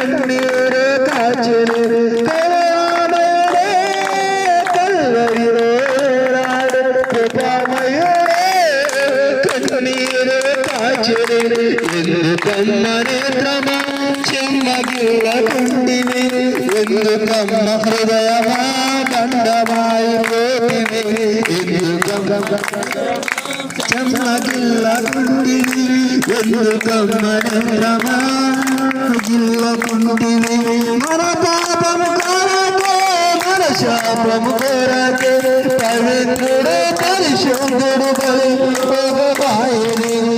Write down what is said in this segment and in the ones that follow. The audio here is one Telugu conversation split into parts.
கண்ணீர் காய்ச்சல் கண்ணீர் காய்ச்சல் என்று கண்ணேற்றமா ചെമ്മകിള കുണ്ടിനി എന്തു കമ്മ ഹൃദയമാ കണ്ടമായി പോയിനി എന്തു ചെമ്മകിള കുണ്ടിനി എന്തു കമ്മ രമ ಜಿಲ್ಲುಂಟಿನಿ ಮನದ ಪ್ರಮುಖರತೆ ಮನಸ ಪ್ರಮುಖರತೆ ಪವಿತ್ರ ದರ್ಶನ ಬಾಯಿ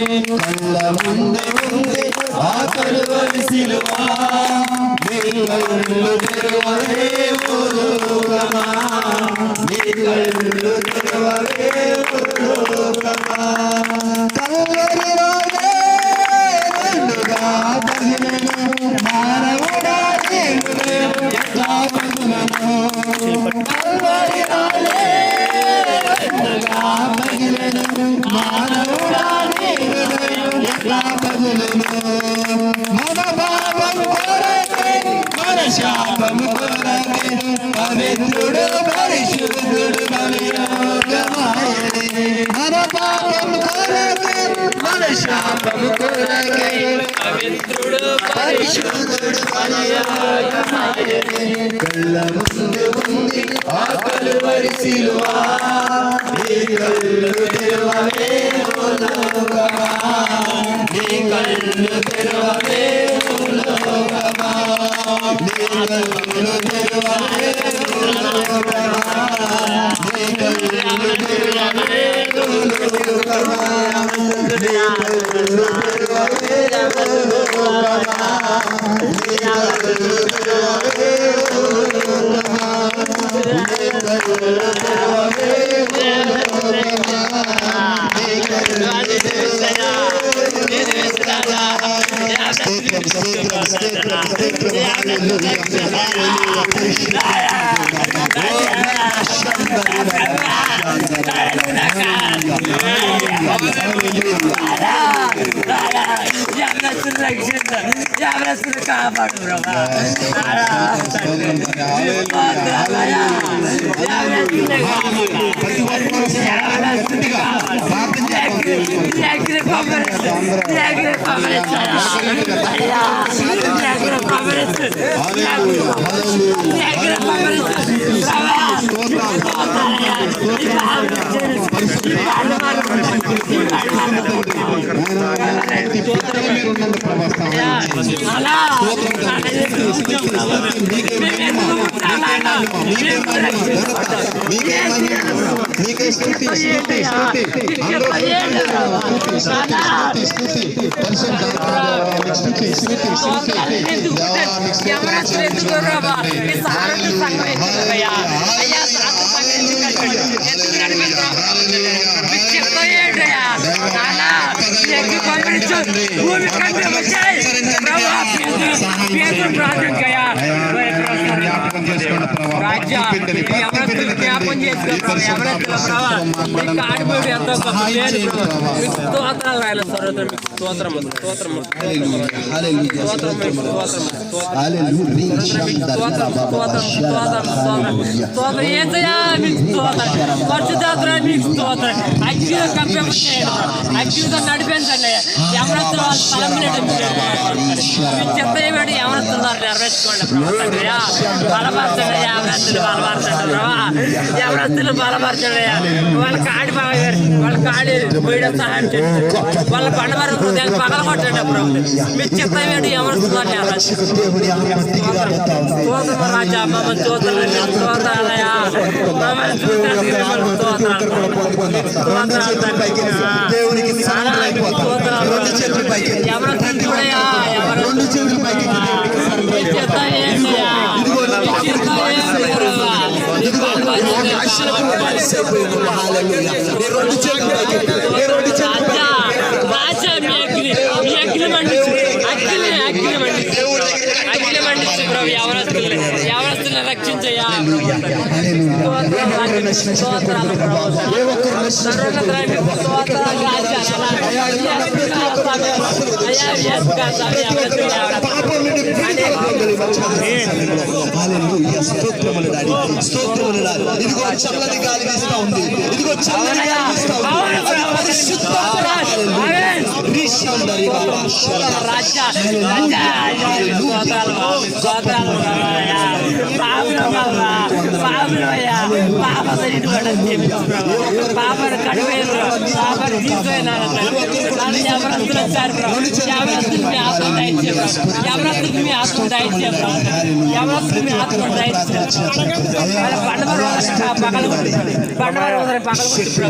కళ్ళ ముందు ఉంది ఆ కలువరి సిలువా. కళ్ళు తెరవలే ఓ లోకమా నీ కళ్ళు తెరవలే ఓ లోకమా శాపము కొరకే పవిత్రుడు పరిశుద్ధుడు కలియోగమాయనే మన పాపం కొరకే మన శాపము కొరకే పవిత్రుడు పరిశుద్ధుడు కలియోగమాయనే కళ్ళ ముందు ఉంది ఆ కలువరి సిలువా నీ కళ్ళు తెరవలే ఓ లోకమా నీ కళ్ళు తెరవలే ఓ లోకమా నీ కళ్ళు తెరవలే ఓ లోకమా కాపాడు అగ్ని మీరున్నందు ప్రభా సహాయం అలా మీకే మహిమ, మీకే స్తుతి స్తుతి స్తుతి అందరూ స్తుతి స్తుతి పరిశుద్ధ దేవానికి స్తుతి స్తుతి స్తుతి దేవానికి స్తుతి జ్ఞాపకం చేసుకోండి ప్రభా రాజ్యా బిడ్డని, ఈ పరిశుద్ధాత్మ మీకు స్తోత్రం అగ్నిలో కంపెంపు చేయండి అగ్నితో నడిపించండి ఎవరత్తులు వాళ్ళ చెత్త ఏమిటి ఎవరత్తున్నారు నెరవేర్చుకోండి బలపరచండి ఎవరత్తులు బలపరచండి ప్రభా బలపరచండి వాళ్ళ కాడి బాగా వాళ్ళ కాడి పోయడం సహాయం చేయండి వాళ్ళ బండవారి హృదయాన్ని పగలగొట్టండి ప్రభు. మీరు చెత్త ఏమిటి ఎవరత్తున్నారు నెరవేర్చుకోండి దేవుని ఆత్మతిగా స్తోత్రం రాజా మిమ్మల్ని స్తోత్రాలు స్తోత్రాలు తండ్రి. దేవునికి. రెండు చేతులు పైకి రెండు చేతులు దేవునికి ఆశలకు బానిసైపోయాను. హల్లెలూయా. నీ రెండు చేతులు పైకి. నీ రెండు చేతులు పైకి రాజా, మీ అగ్ని మీ అగ్ని మండించు అగ్ని అగ్ని మండించు అగ్ని మండించు ప్రభు ఎవరస్తుల్ని ఎవరస్తుల్ని రక్షించయ్యా స్తోత్రాలు రాజా, స్తోత్రాలు ప్రభు. సర్వోన్నతుడైన స్తోత్రాలు రాజా, అయ్యా, అయ్యా, yes, God, స్వామి, ఎవరస్తుల్ని ఎవరస్తుల్ని. హల్లెలూయా. స్తోత్రములు డాడీ స్తోత్రములు డాడీ ఇదిగో చల్లని గాలి వీస్తా ఉంది ఇదిగో చల్లని గాలి వీస్తా ఉంది అవును ప్రభు. పరిశుద్ధాత్మ. ఆమేన్. రీషందరి బాబా. రాజా రాజా స్తోత్రాలు బాబు, స్తోత్రాలు బాబయ్యా. పాపులు బాబా, పాపులయ్యా. ಮನೆಗೆ ಬಡತ್ತೇವೆ ಬಾಬರ ಕಡಿಮೆ ಬಾಬರ ಜೀವನ ನಾನು ಯಾವ್ರ ಸುರಕ್ಷಾರ ಯಾವ್ರ तुम्ही आत जायचे